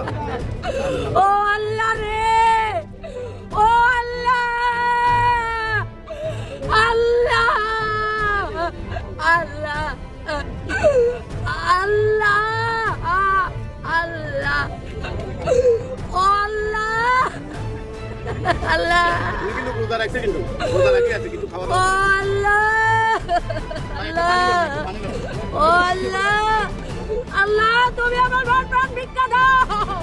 ও আল্লাহ রে! ও আল্লাহ! আল্লাহ! আল্লাহ! আল্লাহ! আল্লাহ! ও আল্লাহ! আল্লাহ! কিন্তু রোজা রাখছে কিন্তু। রোজা রাখে আছে কিন্তু খাওয়া দাওয়া আল্লাহ! আল্লাহ ও আল্লাহ! আল্লাহ তুমি আমার প্রাণ ভিক্ষা দাও।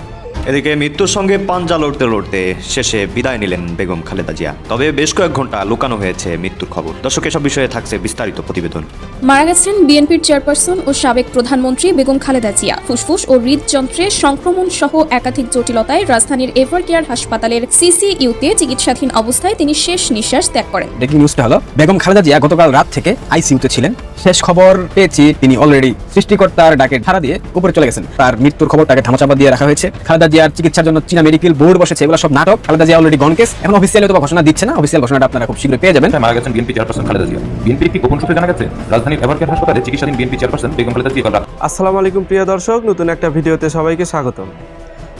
এদিকে মৃত্যুর সঙ্গে পাঞ্জা লড়তে লড়তে শেষে বিদায় নিলেন বেগম খালেদা জিয়া। তবে বেশ কয়েক ঘণ্টা লুকানো হয়েছে মৃত্যুর খবর। দর্শক এসব বিষয়ে থাকছে বিস্তারিত প্রতিবেদন। মারা গেছেন বিএনপির চেয়ারপারসন ও সাবেক প্রধানমন্ত্রী বেগম খালেদা জিয়া। ফুসফুস ও হৃদযন্ত্রে সংক্রমণ সহ একাধিক জটিলতায় রাজধানীর এভার কেয়ার হাসপাতালের সিসিইউতে চিকিৎসাধীন অবস্থায় তিনি শেষ নিঃশ্বাস ত্যাগ করেন। ব্রেকিং নিউজটা হলো বেগম খালেদা জিয়া গতকাল রাত থেকে আইসিইউতে ছিলেন। শেষ খবর পেয়েছি তিনি অলরেডি সৃষ্টিকর্তার ডাকে ধারা দিয়ে উপরে চলে গেছেন। তার মৃত্যুর খবরটাকে ধামাচাপা দিয়ে রাখা হয়েছে। খালেদা জিয়ার চিকিৎসার জন্য চীনা মেডিকেল বোর্ড বসেছে এগুলো সব নাটক। খালেদা জিয়া অলরেডি গনকেস এখন অফিসিয়ালি তো ঘোষণা দিচ্ছে না। অফিসিয়াল ঘোষণাটা আপনারা খুব শীঘ্রই পেয়ে যাবেন। মারা গেছেন BNP chairperson Khaleda Zia. BNP একটি গোপন সূত্রে জানা গেছে? রাজধানীর এভারকেয়ার হাসপাতালে চিকিৎসাধীন বিএনপি চেয়ারপারসন বেগম খালেদা জিয়া কাল রাত আসসালামু আলাইকুম প্রিয় দর্শক। নতুন একটা ভিডিওতে সবাইকে স্বাগতম।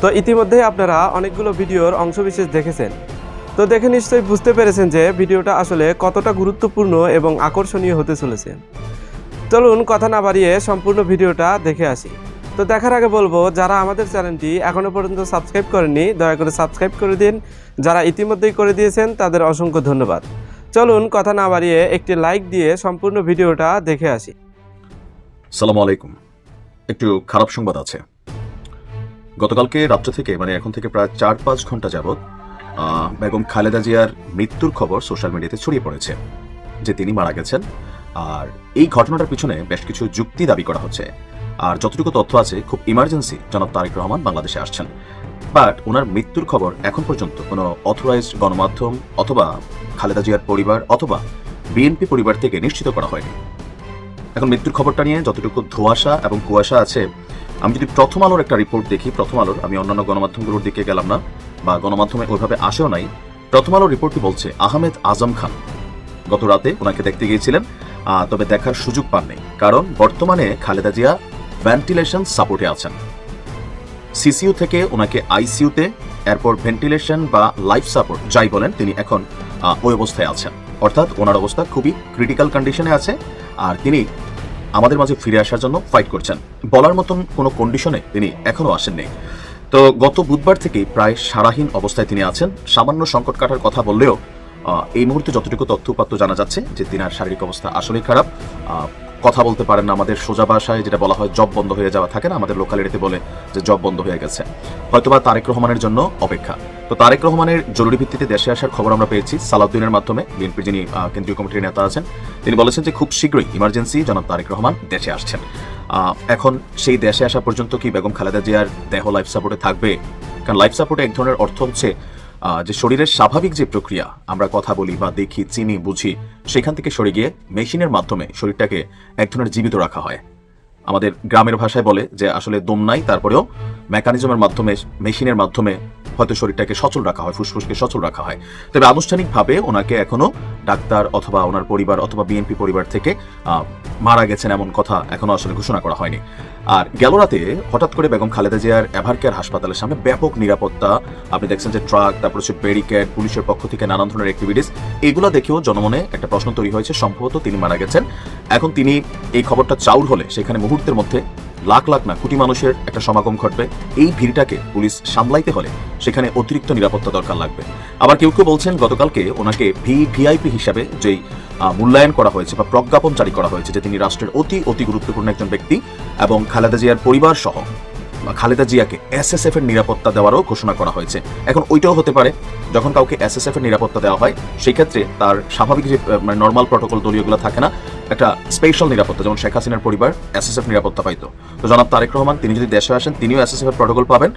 তো ইতিমধ্যে আপনারা অনেকগুলো ভিডিওর অংশবিশেষ দেখেছেন। তো দেখে নিশ্চয়ই বুঝতে পেরেছেন যে ভিডিওটা আসলে কতটা গুরুত্বপূর্ণ এবং আকর্ষণীয় হতে চলেছে। চলুন কথা না বাড়িয়ে সম্পূর্ণ ভিডিওটা দেখে আসি। তো দেখার আগে বলব, যারা আমাদের চ্যানেলটি এখনও পর্যন্ত সাবস্ক্রাইব করেনি দয়া করে সাবস্ক্রাইব করে দিন। যারা ইতিমধ্যেই করে দিয়েছেন, তাদের অসংখ্য ধন্যবাদ। চলুন কথা না বাড়িয়ে একটি লাইক দিয়ে সম্পূর্ণ ভিডিওটা দেখে আসি। সালাম আলাইকুম। একটু খারাপ সংবাদ আছে। গতকালকে রাত্র থেকে মানে এখন থেকে প্রায় চার পাঁচ ঘণ্টা যাবৎ বেগম খালেদা জিয়ার মৃত্যুর খবর সোশ্যাল মিডিয়াতে ছড়িয়ে পড়েছে। যে তিনি মারা গেছেন আর এই ঘটনাটার পিছনে বেশ কিছু যুক্তি দাবি করা হচ্ছে। আর যতটুকু তথ্য আছে, খুব ইমার্জেন্সি জনাব তারেক রহমান বাংলাদেশে আসছেন। বাট ওনার মৃত্যুর খবর এখন পর্যন্ত কোনো অথরাইজড গণমাধ্যম অথবা খালেদা জিয়ার পরিবার অথবা বিএনপি পরিবার থেকে নিশ্চিত করা হয়নি। এখন মৃত্যুর খবরটা নিয়ে যতটুকু ধোঁয়াশা এবং কুয়াশা আছে, আমি যদি প্রথম আলোর একটা রিপোর্ট দেখি, প্রথম আলোর, আমি অন্যান্য গণমাধ্যমগুলোর দিকে গেলাম না বা গণমাধ্যমে ওইভাবে আসেও নাই, প্রথম আলোর রিপোর্টটি বলছে আহমেদ আজম খান। গত রাতে ওনাকে দেখতে গিয়েছিলেন। তবে দেখার সুযোগ পাননি, কারণ বর্তমানে খালেদা জিয়া ভেন্টিলেশন সাপোর্টে আছেন। সিসিইউ থেকে ওনাকে আইসিইউতে এরপর ভেন্টিলেশন বা লাইফ সাপোর্ট, যাই বলেন, তিনি এখন ওই অবস্থায় আছেন। অর্থাৎ ওনার অবস্থা খুবই ক্রিটিক্যাল কন্ডিশনে আছে, আর তিনি আমাদের মাঝে ফিরে আসার জন্য ফাইট করছেন। বলার মতন কোনো কন্ডিশনে তিনি এখনও আসেননি। তো গত বুধবার থেকেই প্রায় সারাহীন অবস্থায় তিনি আছেন। সামান্য সংকট কাটার কথা বললেও এই মুহূর্তে যতটুকু তথ্য উপাত্ত জানা যাচ্ছে যে তিনার শারীরিক অবস্থা আসলেই খারাপ কথা বলতে পারেন না আমাদের সোজা ভাষায়, যেটা বলা হয় জব বন্ধ হয়ে যাওয়া থাকে না, আমাদের লোকালিটিতে বলে যে জব বন্ধ হয়ে গেছে। হয়তোবা তারেক রহমানের জন্য অপেক্ষা। তো তারেক রহমানের জরুরি ভিত্তিতে দেশে আসার খবর আমরা পেয়েছি সালাউদ্দিনের মাধ্যমে, বিএনপির যিনি কেন্দ্রীয় কমিটির নেতা আছেন, তিনি বলেছেন যে খুব শীঘ্রই ইমার্জেন্সি জনাব তারেক রহমান দেশে আসছেন। এখন সেই দেশে আসা পর্যন্ত কি বেগম খালেদা জিয়ার দেহ লাইফ সাপোর্টে থাকবে? কারণ লাইফ সাপোর্টে এক ধরনের অর্থ হচ্ছে যে শরীরের স্বাভাবিক যে প্রক্রিয়া, আমরা কথা বলি বা দেখি, চিনি, বুঝি, সেখান থেকে সরে গিয়ে মেশিনের মাধ্যমে শরীরটাকে এক ধরনের জীবিত রাখা হয়। আমাদের গ্রামের ভাষায় বলে যে আসলে দম নাই, তারপরেও মেকানিজমের মাধ্যমে, মেশিনের মাধ্যমে হয়তো শরীরটাকে সচল রাখা হয়, ফুসফুসকে সচল রাখা হয়। তবে আনুষ্ঠানিকভাবে ওনাকে এখনও ডাক্তার অথবা ওনার পরিবার অথবা বিএনপি পরিবার থেকে মারা গেছেন এমন কথা এখনও আসলে ঘোষণা করা হয়নি। আর গেল রাতে হঠাৎ করে বেগম খালেদা জিয়ার এভারকেয়ার হাসপাতালের সামনে ব্যাপক নিরাপত্তা, আপনি দেখছেন যে ট্রাক, তারপর হচ্ছে ব্যারিকেড, পুলিশের পক্ষ থেকে নানান ধরনের অ্যাক্টিভিটিস এগুলো দেখেও জনমনে একটা প্রশ্ন তৈরি হয়েছে, সম্ভবত তিনি মারা গেছেন। এখন তিনি এই খবরটা চাউর হলে সেখানে মুহূর্তের মধ্যে লাখ লাখ না কোটি মানুষের একটা সমাগম ঘটবে। এই ভিড়টাকে পুলিশ সামলাইতে হলে সেখানে অতিরিক্ত নিরাপত্তা দরকার লাগবে। আবার কেউ কেউ বলছেন, গতকালকে ওনাকে ভি ভিআইপি হিসাবে যেই মূল্যায়ন করা হয়েছে বা প্রজ্ঞাপন জারি করা হয়েছে যে তিনি রাষ্ট্রের অতি অতি গুরুত্বপূর্ণ একজন ব্যক্তি এবং খালেদা জিয়ার পরিবার সহ খালেদা জিয়াকে এসএসএফ এর নিরাপত্তা দেওয়ারও ঘোষণা করা হয়েছে। এখন ওইটাও হতে পারে, যখন কাউকে এসএসএফ এর নিরাপত্তা দেওয়া হয় সেই ক্ষেত্রে তার স্বাভাবিক যে মানে নর্মাল প্রটোকল দলীয়গুলো থাকে না একটা স্পেশাল নিরাপত্তা, যেমন শেখ হাসিনার পরিবার এসএসএফ নিরাপত্তা পাইতো। তো জনাব তারেক রহমান, তিনি যদি দেশে আসেন, তিনিও এসএসএফ এর প্রটোকল পাবেন।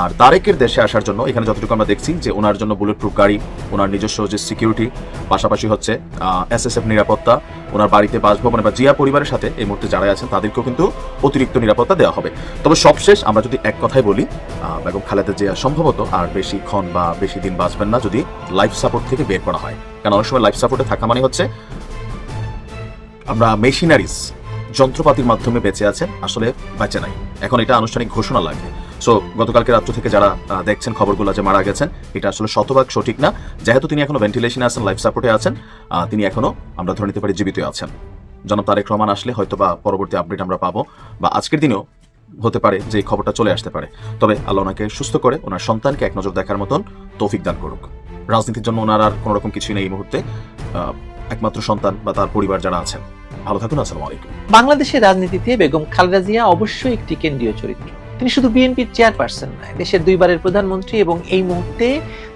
আর তারেকের দেশে আসার জন্য এখানে যতটুকু আমরা দেখছি যে ওনার জন্য বুলেট প্রুফ গাড়ি, ওনার নিজস্ব যে সিকিউরিটি পাশাপাশি হচ্ছে এসএসএফ নিরাপত্তা, ওনার বাড়িতে বাসভবনে বা জিয়া পরিবারের সাথে এই মুহূর্তে যারা আছেন, তাদেরকেও কিন্তু অতিরিক্ত নিরাপত্তা দেওয়া হবে। তবে সবশেষ আমরা যদি এক কথায় বলি বেগম খালেদা জিয়া সম্ভবত আর বেশিক্ষণ বা বেশি দিন বাঁচবেন না যদি লাইফ সাপোর্ট থেকে বের করা হয়। কারণ অনেক সময় লাইফ সাপোর্টে থাকা মানে হচ্ছে আমরা মেশিনারিজ যন্ত্রপাতির মাধ্যমে বেঁচে আছেন আসলে বেঁচে নাই। এখন এটা আনুষ্ঠানিক ঘোষণা লাগবে। সো গতকালকে রাত্র থেকে যারা দেখছেন খবরগুলো যে মারা গেছেন, এটা আসলে শতভাগ সঠিক না। যেহেতু তিনি এখনও ভেন্টিলেশনে আছেন লাইফ সাপোর্টে আছেন তিনি এখনও, আমরা ধরে নিতে পারি জীবিত আছেন। জনাব তারেক রহমান আসলে হয়তো বা পরবর্তী আপডেট আমরা পাবো, বা আজকের দিনেও হতে পারে যে খবরটা চলে আসতে পারে। তবে আল্লাহ ওনাকে সুস্থ করে, ওনার সন্তানকে এক নজর দেখার মতন তৌফিক দান করুক। রাজনীতির জন্য ওনার আর কোনোরকম কিছুই নেই এই মুহূর্তে। একমাত্র সন্তান বা তার পরিবার যারা আছেন। ভালো থাকুন, আসসালামু আলাইকুম। বাংলাদেশের রাজনীতিতে বেগম খালেদা জিয়া অবশ্যই একটি কেন্দ্রীয় চরিত্র। তিনি শুধু বিএনপির চেয়ারপারসন নয়, দেশের দুইবারের প্রধানমন্ত্রী এবং এই মুহূর্তে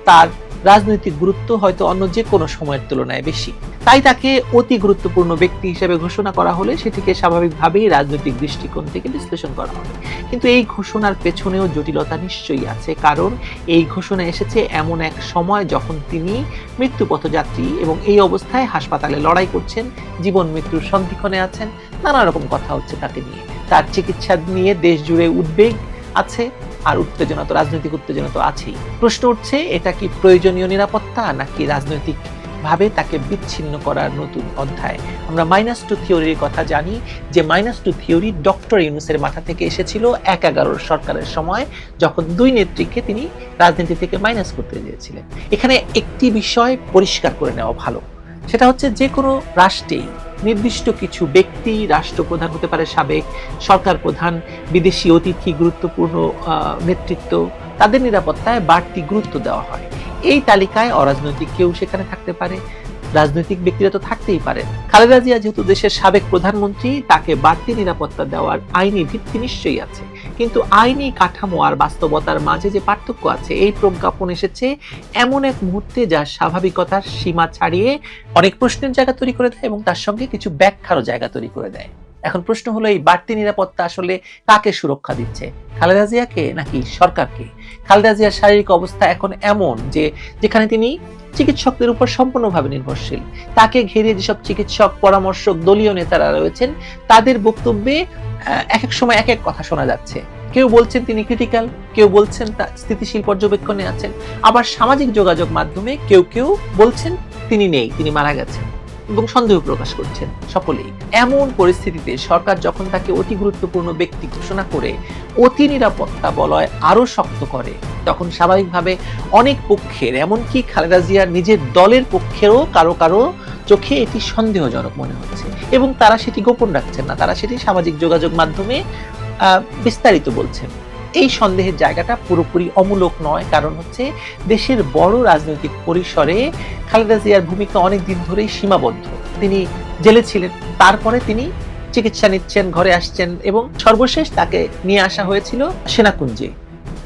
তার রাজনৈতিক গুরুত্ব হয়তো অন্য যে কোনো সময়ের তুলনায় বেশি। তাই তাকে অতি গুরুত্বপূর্ণ ব্যক্তি হিসেবে ঘোষণা করা হলে সেটিকে স্বাভাবিকভাবেই রাজনৈতিক দৃষ্টিকোণ থেকে বিশ্লেষণ করা হবে। কিন্তু এই ঘোষণার পেছনেও জটিলতা নিশ্চয়ই আছে, কারণ এই ঘোষণা এসেছে এমন এক সময় যখন তিনি মৃত্যু পথযাত্রী এবং এই অবস্থায় হাসপাতালে লড়াই করছেন, জীবন মৃত্যুর সন্ধিক্ষণে আছেন, নানা রকম কথা হচ্ছে তাকে নিয়ে। তার চিকিৎসা নিয়ে দেশ জুড়ে উদ্বেগ আছে আর উত্তেজনা তো, রাজনৈতিক উত্তেজনা তো আছেই। প্রশ্ন উঠছে, এটা কি প্রয়োজনীয় নিরাপত্তা নাকি রাজনৈতিক ভাবে তাকে বিচ্ছিন্ন করার নতুন অধ্যায়? আমরা মাইনাস টু থিওরির কথা জানি যে মাইনাস টু থিওরি ডক্টর ইউনুসের মাথা থেকে এসেছিল এক এগারোর সরকারের সময়, যখন দুই নেত্রীকে তিনি রাজনীতি থেকে মাইনাস করতে চেয়েছিলেন এখানে একটি বিষয় পরিষ্কার করে নেওয়া ভালো। সেটা হচ্ছে যে কোনো রাষ্ট্রেই নির্দিষ্ট কিছু ব্যক্তি, রাষ্ট্রপ্রধান হতে পারে সাবেক সরকার প্রধান, বিদেশি অতিথি, গুরুত্বপূর্ণ নেতৃত্ব, তাদের নিরাপত্তায় বাড়তি গুরুত্ব দেওয়া হয়। এই তালিকায় অরাজনৈতিক কেউ সেখানে থাকতে পারে। রাজনৈতিক ব্যক্তিরা তো থাকতেই পারে। খালেদা জিয়া যেহেতু দেশের সাবেক প্রধানমন্ত্রী, তাকে বাড়তি নিরাপত্তা দেওয়ার আইনি ভিত্তি নিশ্চয়ই আছে। কিন্তু আইনি কাঠামো আর বাস্তবতার মাঝে যে পার্থক্য আছে, এই প্রজ্ঞাপন এসেছে এমন এক মুহূর্তে যা স্বাভাবিকতার সীমা ছাড়িয়ে অনেক প্রশ্নের জায়গা তৈরি করে দেয় এবং তার সঙ্গে কিছু ব্যাখ্যারও জায়গা তৈরি করে দেয়। এখন প্রশ্ন হলো, এই বাড়তি নিরাপত্তা আসলে কাকে সুরক্ষা দিচ্ছে? খালেদা জিয়াকে নাকি সরকারকে? খালেদা জিয়ার শারীরিক অবস্থা এখন এমন যে, যেখানে তিনি চিকিৎসকদের উপর সম্পূর্ণভাবে নির্ভরশীল। তাকে ঘিরে যেসব চিকিৎসক, পরামর্শক, দলীয় নেতারা রয়েছেন, তাদের বক্তব্যে এক এক সময় এক এক কথা শোনা যাচ্ছে। কেউ বলছেন তিনি ক্রিটিক্যাল কেউ বলছেন তা স্থিতিশীল পর্যবেক্ষণে আছেন। আবার সামাজিক যোগাযোগ মাধ্যমে কেউ কেউ বলছেন তিনি নেই, তিনি মারা গেছেন। এবং সন্দেহ প্রকাশ করছেন সকলেই। এমন পরিস্থিতিতে সরকার যখন তাকে অতি গুরুত্বপূর্ণ ব্যক্তি ঘোষণা করে অতি নিরাপত্তা বলয় আরও শক্ত করে, তখন স্বাভাবিকভাবে অনেক পক্ষের, এমনকি খালেদা জিয়ার নিজের দলের পক্ষেরও কারও কারও চোখে এটি সন্দেহজনক মনে হচ্ছে। এবং তারা সেটি গোপন রাখছেন না, তারা সেটি সামাজিক যোগাযোগ মাধ্যমে বিস্তারিত বলছেন। এই সন্দেহের জায়গাটা পুরোপুরি অমূলক নয়, কারণ হচ্ছে দেশের বড় রাজনৈতিক পরিসরে খালেদা জিয়ার ভূমিকা অনেক দিন ধরেই সীমাবদ্ধ। তিনি জেলে ছিলেন, তারপরে তিনি চিকিৎসা নিচ্ছেন, ঘরে আসছেন এবং সর্বশেষ তাকে নিয়ে আসা হয়েছিল সেনাকুঞ্জে।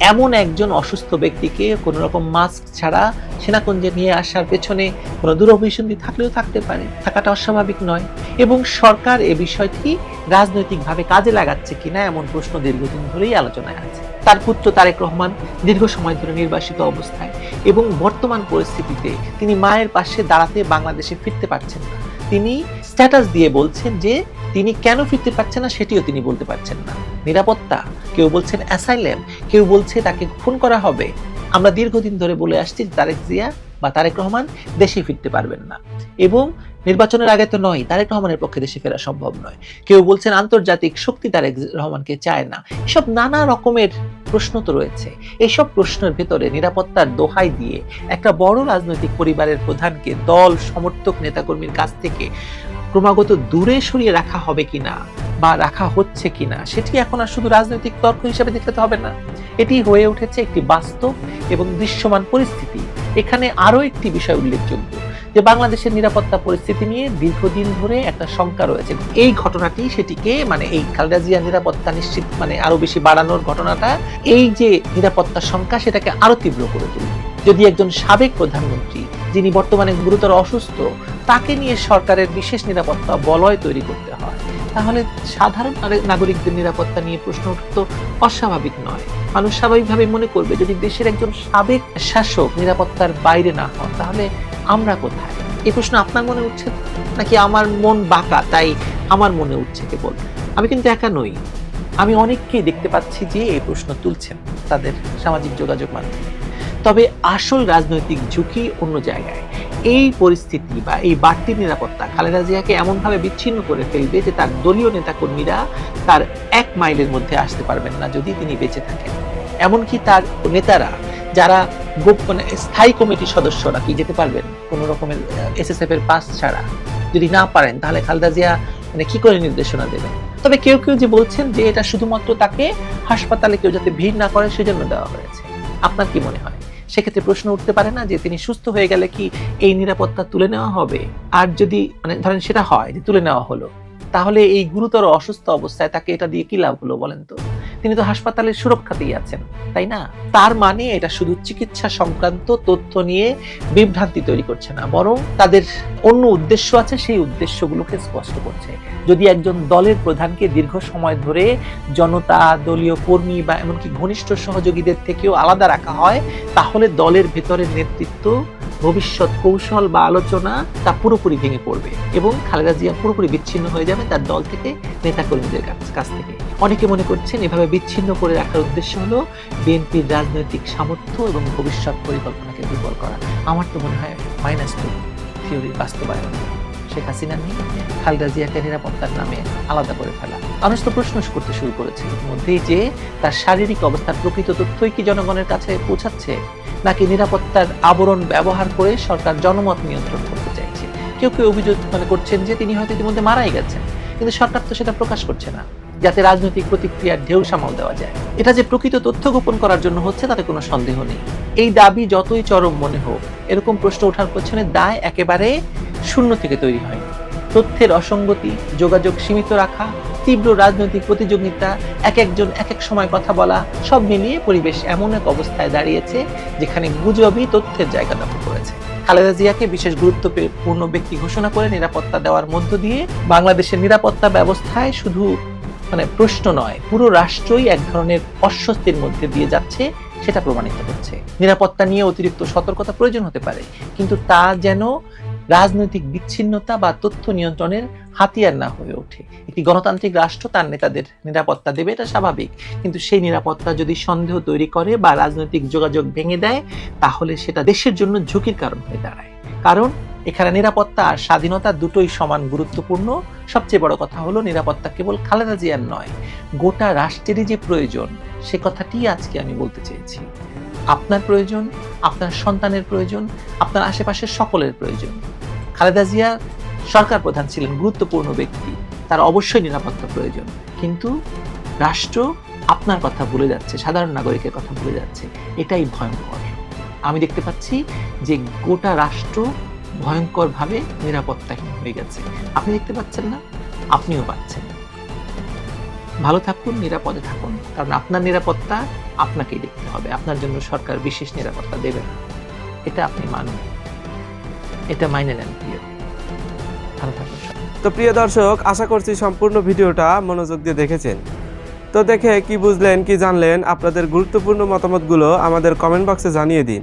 এমন একজন অসুস্থ ব্যক্তিকে কোনো রকম মাস্ক ছাড়া সেনাকুঞ্জে নিয়ে আসার পেছনে কোনো দুরভিসন্ধি থাকলেও থাকতে পারে, থাকাটা অস্বাভাবিক নয়। এবং সরকার এ বিষয়টি রাজনৈতিকভাবে কাজে লাগাচ্ছে কিনা এমন প্রশ্ন দীর্ঘদিন ধরেই আলোচনায় আছে। তার পুত্র তারেক রহমান দীর্ঘ সময় ধরে নির্বাসিত অবস্থায় এবং বর্তমান পরিস্থিতিতে তিনি মায়ের পাশে দাঁড়াতে বাংলাদেশে ফিরতে পারছেন না। তিনি স্ট্যাটাস দিয়ে বলছেন যে তিনি কেন ফিরতে পারছেন না সেটিও তিনি বলতে পারছেন না। নিরাপত্তা, কেউ বলছেন অ্যাসাইলেম কেউ বলছে তাকে খুন করা হবে। আমরা দীর্ঘদিন ধরে বলে আসছি তারেক জিয়া বা তারেক রহমান দেশে ফিরতে পারবেন না। এবং নির্বাচনের আগে তো নয়, তারেক রহমানের পক্ষে দেশে ফেরা সম্ভব নয়। কেউ বলছেন আন্তর্জাতিক শক্তি তারেক রহমানকে চায় না। এসব নানা রকমের প্রশ্ন তো রয়েছে। এসব প্রশ্নের ভেতরে নিরাপত্তার দোহাই দিয়ে একটা বড় রাজনৈতিক পরিবারের প্রধানকে দল, সমর্থক, নেতাকর্মীর কাছ থেকে ক্রমাগত দূরে সরিয়ে রাখা হবে কিনা বা রাখা হচ্ছে কিনা, সেটি এখন আর শুধু রাজনৈতিক তর্ক হিসেবে দেখতে হবে না। এটি হয়ে উঠেছে একটি বাস্তব এবং দৃশ্যমান পরিস্থিতি। এখানে আরও একটি বিষয় উল্লেখযোগ্য। যে বাংলাদেশের নিরাপত্তা পরিস্থিতি নিয়ে দীর্ঘদিন ধরে একটা শঙ্কা রয়েছে। এই ঘটনাটি সেটিকে মানে এই খালেদা নিরাপত্তা নিশ্চিত মানে আরও বেশি বাড়ানোর ঘটনাটা, এই যে নিরাপত্তা শঙ্কা সেটাকে আরও তীব্র করে তুলবে। যদি একজন সাবেক প্রধানমন্ত্রী, যিনি বর্তমানে গুরুতর অসুস্থ, তাকে নিয়ে সরকারের বিশেষ নিরাপত্তা বলয় তৈরি করতে হয়, তাহলে সাধারণ নাগরিকদের নিরাপত্তা নিয়ে প্রশ্ন উঠতো অস্বাভাবিক নয়। মানুষ স্বাভাবিকভাবে মনে করবে, যদি দেশের একজন সাবেক শাসক নিরাপত্তার বাইরে না হন, তাহলে আমরা কোথায়? এই প্রশ্ন আপনার মনে উঠছে? নাকি আমার মন বাঁকা, তাই আমার মনে উঠছে কেবল? আমি কিন্তু একা নই। আমি অনেককেই দেখতে পাচ্ছি যে এই প্রশ্ন তুলছেন তাদের সামাজিক যোগাযোগ মাধ্যমে। তবে আসল রাজনৈতিক ঝুঁকি অন্য জায়গায়। এই পরিস্থিতি বা এই বাড়তি নিরাপত্তা খালেদা জিয়াকে এমনভাবে বিচ্ছিন্ন করে ফেলবে যে তার দলীয় নেতাকর্মীরা তার এক মাইলের মধ্যে আসতে পারবেন না যদি তিনি বেঁচে থাকেন। এমনকি তার নেতারা, যারা মানে স্থায়ী কমিটির সদস্যরা কি যেতে পারবেন? কোন রকমের এসএসএফ এর পাস ছাড়া। যদি না পারেন, তাহলে খালেদা জিয়া মানে কি করে নির্দেশনা দেবেন? তবে কেউ কেউ যে বলছেন যে এটা শুধুমাত্র তাকে হাসপাতালে কেউ যাতে ভিড় না করে সেজন্য দেওয়া হয়েছে। আপনার কি মনে হয়? সেক্ষেত্রে প্রশ্ন উঠতে পারে না যে তিনি সুস্থ হয়ে গেলে কি এই নিরাপত্তা তুলে নেওয়া হবে? আর যদি মানে ধরেন সেটা হয় যে তুলে নেওয়া হলো, তাহলে এই গুরুতর অসুস্থ অবস্থায় তাকে এটা দিয়ে কি লাভ হলো বলেন তো? তিনি তো হাসপাতালের সুরক্ষাতেই আছেন, তাই না? তার মানে এটা শুধু চিকিৎসা সংক্রান্ত তথ্য নিয়ে বিভ্রান্তি তৈরি করছে না, বরং তাদের অন্য উদ্দেশ্য আছে, সেই উদ্দেশ্যগুলোকে স্পষ্ট করছে। যদি একজন দলের প্রধানকে দীর্ঘ সময় ধরে জনতা, দলীয় কর্মী বা এমনকি ঘনিষ্ঠ সহযোগীদের থেকেও আলাদা রাখা হয়, তাহলে দলের ভেতরের নেতৃত্ব, ভবিষ্যৎ কৌশল বা আলোচনা তা পুরোপুরি ভেঙে পড়বে এবং খালেদা জিয়া পুরোপুরি বিচ্ছিন্ন হয়ে যাবে তার দল থেকে নেতাকর্মীদের কাছ থেকে। অনেকে মনে করছেন এভাবে বিচ্ছিন্ন করে রাখার উদ্দেশ্য হলো বিএনপির রাজনৈতিক সামর্থ্য এবং ভবিষ্যৎ পরিকল্পনাকে দুর্বল করা। আমার তো মনে হয় মাইনাস টু থিওরির বাস্তবায়ন। শেখ হাসিনা নেই খালেদা জিয়াকে নিরাপত্তার নামে আলাদা করে ফেলা। মানুষ তো প্রশ্ন করতে শুরু করেছে, ইতিমধ্যেই যে তার শারীরিক অবস্থার প্রকৃত তথ্যই কি জনগণের কাছে পৌঁছাচ্ছে? নাকি নিরাপত্তার আবরণ ব্যবহার করে সরকার জনমত নিয়ন্ত্রণ করতে চাইছে? কেউ কেউ অভিযোগ মানে করছেন যে তিনি হয়তো ইতিমধ্যে মারাই গেছেন, কিন্তু সরকার তো সেটা প্রকাশ করছে না। যাতে রাজনৈতিক প্রতিক্রিয়ার ঢেউ সামাল দেওয়া যায়। এটা যে প্রকৃত তথ্য গোপন করার জন্য হচ্ছে, তাতে কোনো সন্দেহ নেই। এই দাবি যতই চরম মনে হোক, এরকম প্রশ্ন ওঠার পেছনে দায় একেবারে শূন্য থেকে তৈরি হয়নি তথ্যের অসঙ্গতি, যোগাযোগ সীমিত রাখা, তীব্র রাজনৈতিক প্রতিযোগিতা, এক একজন এক এক সময় কথা বলা, সব মিলিয়ে পরিবেশ এমন এক অবস্থায় দাঁড়িয়েছে যেখানে গুজবই তথ্যের জায়গা দখল করেছে। খালেদা জিয়াকে বিশেষ গুরুত্বপূর্ণ ব্যক্তি ঘোষণা করে নিরাপত্তা দেওয়ার মধ্য দিয়ে বাংলাদেশের নিরাপত্তা ব্যবস্থায় শুধু মানে প্রশ্ন নয়, পুরো রাষ্ট্রই এক ধরনের অস্বস্তির মধ্যে দিয়ে যাচ্ছে, সেটা প্রমাণিত হচ্ছে। নিরাপত্তা নিয়ে অতিরিক্ত সতর্কতা প্রয়োজন হতে পারে, কিন্তু তা যেন রাজনৈতিক বিচ্ছিন্নতা বা তথ্য নিয়ন্ত্রণের হাতিয়ার না হয়ে ওঠে। একটি গণতান্ত্রিক রাষ্ট্র তার নেতাদের নিরাপত্তা দেবে, এটা স্বাভাবিক। কিন্তু সেই নিরাপত্তা যদি সন্দেহ তৈরি করে বা রাজনৈতিক যোগাযোগ ভেঙে দেয়, তাহলে সেটা দেশের জন্য ঝুঁকির কারণ হয়ে দাঁড়ায়। কারণ, এখানে নিরাপত্তা আর স্বাধীনতা দুটোই সমান গুরুত্বপূর্ণ সবচেয়ে বড় কথা হলো নিরাপত্তা কেবল খালেদা জিয়ার নয়, গোটা রাষ্ট্রেরই যে প্রয়োজন, সে কথাটি আজকে আমি বলতে চেয়েছি। আপনার প্রয়োজন, আপনার সন্তানের প্রয়োজন, আপনার আশেপাশের সকলের প্রয়োজন। খালেদা জিয়া সরকার প্রধান ছিলেন, গুরুত্বপূর্ণ ব্যক্তি, তার অবশ্যই নিরাপত্তা প্রয়োজন। কিন্তু রাষ্ট্র আপনার কথা ভুলে যাচ্ছে, সাধারণ নাগরিকের কথা ভুলে যাচ্ছে, এটাই ভয়ঙ্কর। আমি দেখতে পাচ্ছি যে গোটা রাষ্ট্র ভয়ঙ্করভাবে নিরাপত্তাহীন হয়ে গেছে। আপনি দেখতে পাচ্ছেন না, আপনিও পাচ্ছেন ভালো থাকুন, নিরাপদে থাকুন, কারণ আপনার নিরাপত্তা আপনাকেই দেখতে হবে। আপনার জন্য সরকার বিশেষ নিরাপত্তা দেবে না। এটা আপনি মানুন। এটা মাইনে নেন প্রিয়। ভালো থাকুন তো প্রিয় দর্শক, আশা করছি সম্পূর্ণ ভিডিওটা মনোযোগ দিয়ে দেখেছেন। তো দেখে কি বুঝলেন, কি জানলেন, আপনাদের গুরুত্বপূর্ণ মতামতগুলো আমাদের কমেন্ট বক্সে জানিয়ে দিন।